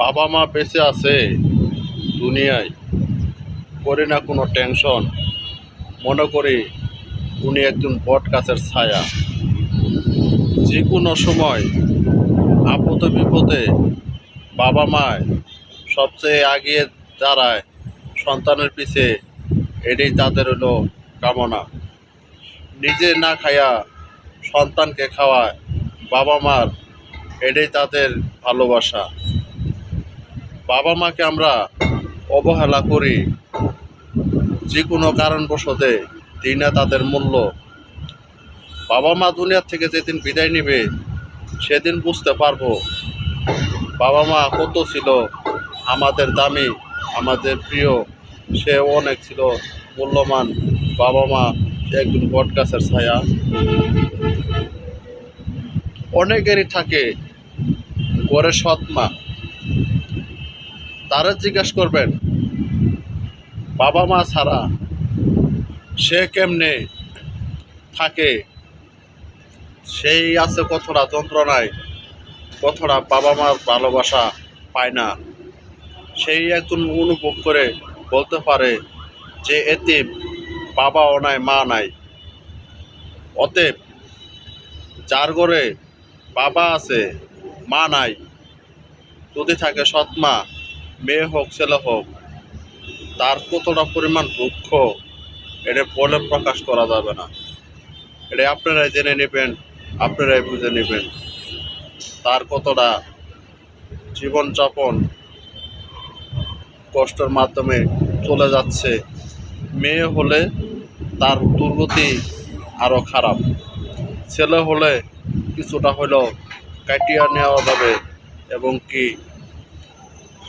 বাবা মা বেঁচে আছে দুনিয়ায়, করি না কোনো টেনশন। মনে করি উনি একজন বট গাছের ছায়া। যে কোনো সময় আপদ বিপদে বাবা মায় সবচেয়ে আগিয়ে দাঁড়ায়, সন্তানের পিছে, এটাই তাদের হলো কামনা। নিজে না খায়া সন্তানকে খাওয়ায় বাবা মার, এটাই তাদের ভালোবাসা। বাবা মাকে আমরা অবহেলা করি। যে কোনো কারণবশতে দিই না তাদের মূল্য। বাবা মা দুনিয়ার থেকে যেদিন বিদায় নিবে, সেদিন বুঝতে পারব বাবা মা কত ছিল আমাদের দামি, আমাদের প্রিয়। সে অনেক ছিল মূল্যবান বাবা মা একজন বট গাছের ছায়া। অনেকেরই থাকে গড়ে সৎ মা। তারা জিজ্ঞাসা করবেন বাবা মা ছাড়া সে কেমনে থাকে? সেই আছে কতটা যন্ত্রণায় কতটা বাবা মার ভালোবাসা পায় না। সেই একজন অনুভব করে বলতে পারে যে, এতিম, বাবাও নাই, মা নাই। অতএব যার ঘরে বাবা আছে, মা নাই, যদি থাকে সৎ মা মেয়ে হোক, ছেলে হোক, তার কতটা পরিমাণ দুঃখ, এটা বলে প্রকাশ করা যাবে না। এটা আপনারাই জেনে নেবেন, আপনারাই বুঝে নেবেন। তার কতটা জীবনযাপন কষ্টের মাধ্যমে চলে যাচ্ছে, মেয়ে হলে তার দুর্গতি আরও খারাপ। ছেলে হলে কিছুটা হলেও কাটিয়ে নেওয়া যাবে, এবং কি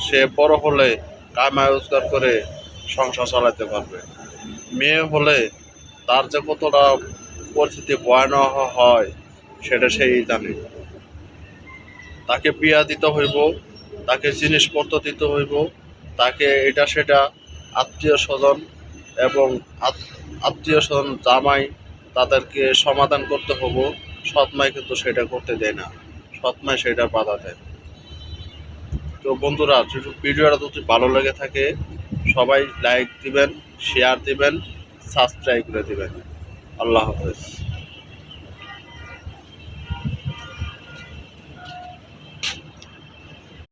সে বড় হলে কামায় রোজগার করে সংসার চালাতে পারবে। মেয়ে হলে তার যে কতটা পরিস্থিতি ভয়ানক হয়, সেটা সেই জানে। তাকে বিয়া দিতে হইব, তাকে জিনিসপত্র দিতে হইব, তাকে এটা সেটা আত্মীয় স্বজন এবং আত্মীয় স্বজন জামাই তাদেরকে সমাধান করতে হব সৎমাই কিন্তু সেটা করতে দেয় না। সৎমাই সেটা বাধা দেয়। তো বন্ধুরা যদি ভিডিওটা যদি ভালো লেগে থাকে, সবাই লাইক দিবেন শেয়ার দিবেন সাবস্ক্রাইব করে দিবেন। আল্লাহ হাফেজ।